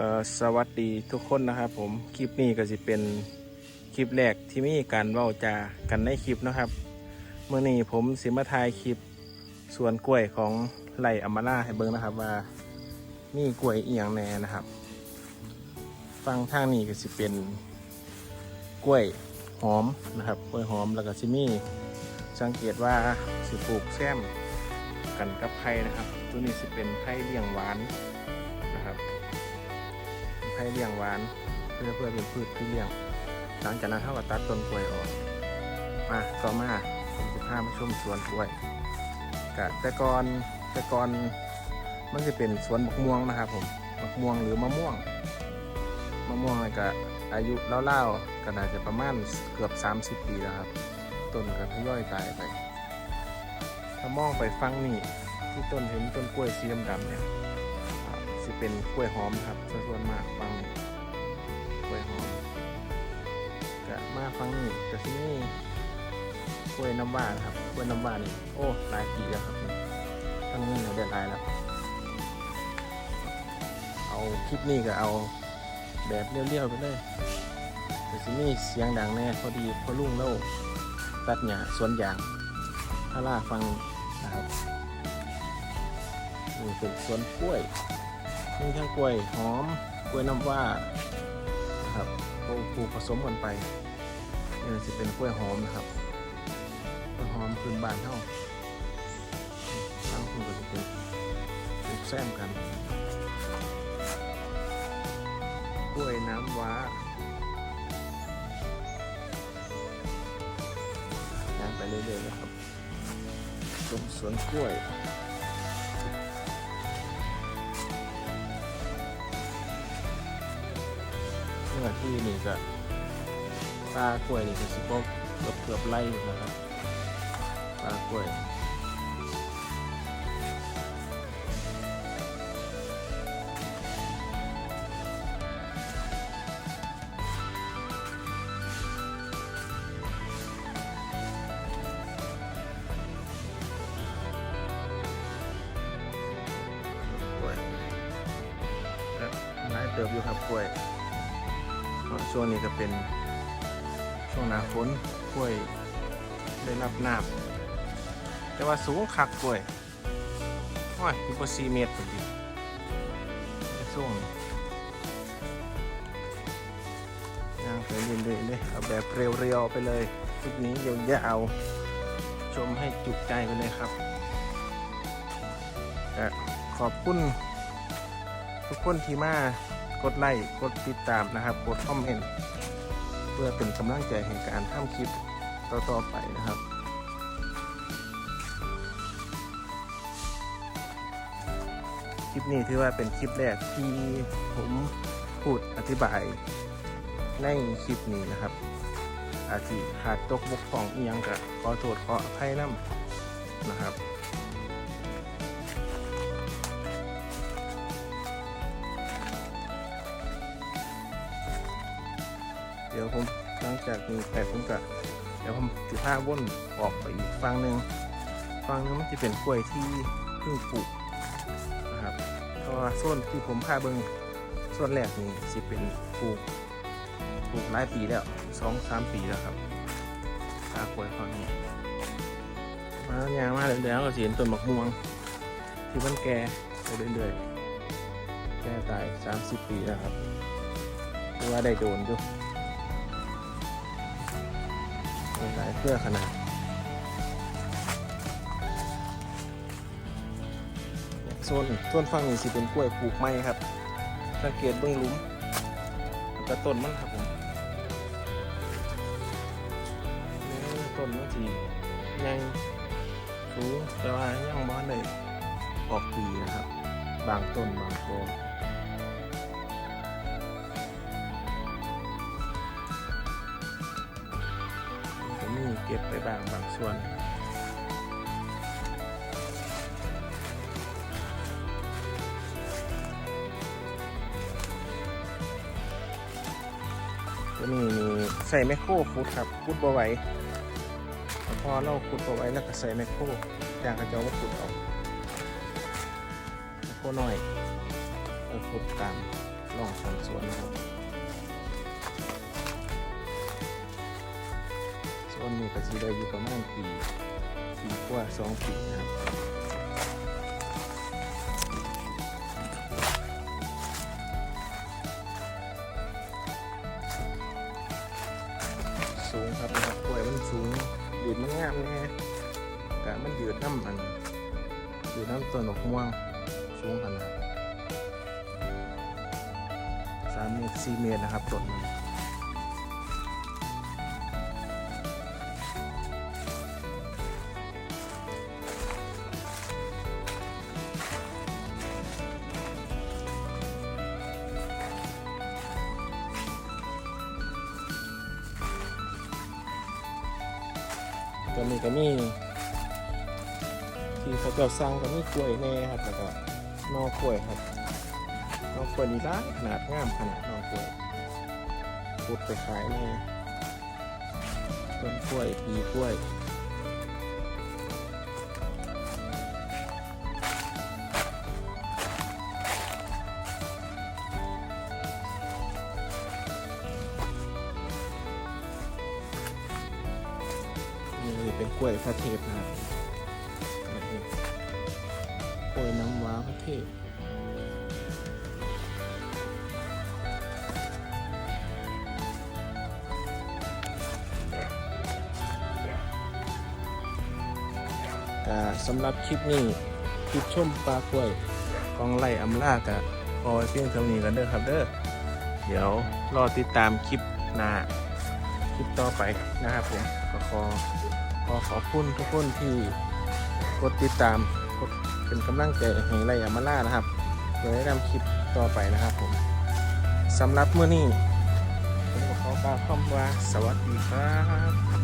ก็สวัสดีทุกคนนะครับผมคลิปนี้ก็จะเป็นคลิปแรกที่มีการเว้าจากันในคลิปนะครับเมื่อนี้ผมสิมาถ่ายคลิปสวนกล้วยของไร่อมาล่าให้เบิ่งนะครับว่ามีกล้วยเอียงแน่นะครับฟังทางนี้ก็สิเป็นกล้วยหอมนะครับกล้วยหอมแล้วก็สิมี่สังเกตว่าสิปลูกแซมกันกับไผ่นะครับ ตัวนี้สิเป็นไผ่เลี้ยงหวานนะครับ ให้เลี้ยงหวาน เพื่อเพื่อเป็นพืชที่เลี้ยง หลังจากนั้นเขาก็ตัดต้นกล้วยออกมาต่อมาผมจะพามาชมสวนกล้วยกะแต่ก่อนแต่ก่อนมันจะเป็นสวนมะม่วงนะครับผมมะม่วงหรือมะม่วงมะม่วงอะไรก็อายุเล่าๆก็น่าจะประมาณเกือบ 30 ปีแล้วครับ ต้นก็ทยอยตายไป ถ้ามองไปฟังนี่ที่ต้นเห็นต้นกล้วยสีดำๆเนี่ย เป็นกล้วยหอมครับส่วนมากฟังกล้วยหอมกะมาฟังนี่กะที่นี่กล้วยน้ำว้านครับกล้วยน้ำว้านี่โอ้หลายปีแล้วครับทั้งนี้เนี่ยเดือดหลายแล้วเอาคลิปนี้ก็เอาแบบเรียวๆไปเลยแต่ที่นี่เสียงดังแน่พอดีพอลุ่งเล่าตัดหญ้าสวนยางถ้าล่าฟังนะครับนี่เป็นสวนกล้วย มีทั้งกล้วยหอมกล้วยน้ำว้านะครับปลูกปลูกผสมกันไปนี่จะเป็นกล้วยหอมนะครับกล้วยหอมพื้นบ้านเท่าทั้งคุณก็จะเป็นปลูกแซมกัน กล้วยน้ำว้าย่างไปเรื่อยๆเลยครับชมสวนกล้วย เมื่อที่นี่ก็ปลากล้วยนี่ก็สิบกเกือบเกือบไล่นะครับปลากล้วยเติบอยู่ครับกล้วย ช่วงนี้ก็เป็นช่วงหนาฝนกล้วยได้รับน้ำแต่ว่าสูงคักกล้วยโอ้ยมีกว่า4เมตรพอดีในช่วงนี้ย่างไปเรื่อยๆเลยเอาแบบเรียวๆไปเลยคลิปนี้ยาวๆชมให้จุใจไปเลยครับขอบคุณทุกคนที่มา ดไลค์กดติดตามนะครับกดคอมเมนต์เพื่อเป็นกำลังใจให้การทำคลิปต่อๆไปนะครับคลิปนี้ถือว่าเป็นคลิปแรกที่ผมพูดอธิบายในคลิปนี้นะครับ อาจจะขาดตกบกพร่องอียังกะขอโทษขออภัยน้ำนะครับ ดี๋ยวผมหลังจากนี้ไปผมก็เดี๋ยวผมสิพาว่นออกไปอีกฝั่งหนึ่งฝั่งนึงมันจะเป็นกล้วยที่เพิ่งปลูกนะครับเพราะว่าส่วนที่ผมพาเบิงส่วนแรกนี่สิเป็นปลูกปลูกหลายปีแล้วสองสามปีแล้วครับตากล้วยฝั่งนี้มาอย่างมาเรื่อยๆก็สิเห็นต้นมะม่วง ที่มันแก่ไปเรื่อยๆแก่ตายสามสิบปีแล้วครับเพราะว่าได้โดนอยู่ หลายเพื่อขนาดโซนโซนฝั่งนี้สิเป็นกล้วยปลูกไม้ครับ สังเกตเบื้องลุมแล้วก็ต้นมันครับผมนี่ต้นมันสียังสูงแต่ว่ายังบ้านเลยออกปีนะครับ บางต้นบางโค เก็บไปบางบางส่วนตัวนี้มีใส่แมคโครขุดครับขุดบ่ไหวพอเราขุดบ่ไหวแล้วก็ใส่แมคโครอย่างกระเจ้าว่าขุดเอาแมคโครน้อยเอาขุดตามลองของส่วนนะครับ โซนนี้ก็จะได้อยู่ประมาณปีปีกว่าสองปีนะครับสูงครับนะครับกล้วยมันสูงดีดมันงามแน่กะมันยืดน้ำมันยืดน้ำต้นดอกม่วงสูงขนาดสามเมตรสี่เมตรนะครับต้นมัน ตัวนี้ก็มีที่เขาเจะสร้างก็มีกล้วยแน่ครับแล้วก็นอกล้วยครับนอกล้วยนี่ละขนาดงามขนาดนอกล้วยพุดไปขายแน่ต้นกล้วยปีกล้วย กล้วยพระเทพนะครับกล้วยน้ำว้าพระเทพสำหรับคลิปนี้คลิปชมปลากล้วยกองไล่อำลากะพอไว้เพียงเท่านี้กันเด้อครับเด้อเดี๋ยวรอติดตามคลิปหน้าคลิปต่อไปนะครับผมก็ขอ ขอขอบคุณทุกคนที่กดติดตามกดเป็นกำลังใจให้ไรอามาล่านะครับเพื่อได้นำคลิปต่อไปนะครับผมสำหรับเมื่อนี้ผมขอกล่าวคำว่าสวัสดีครับ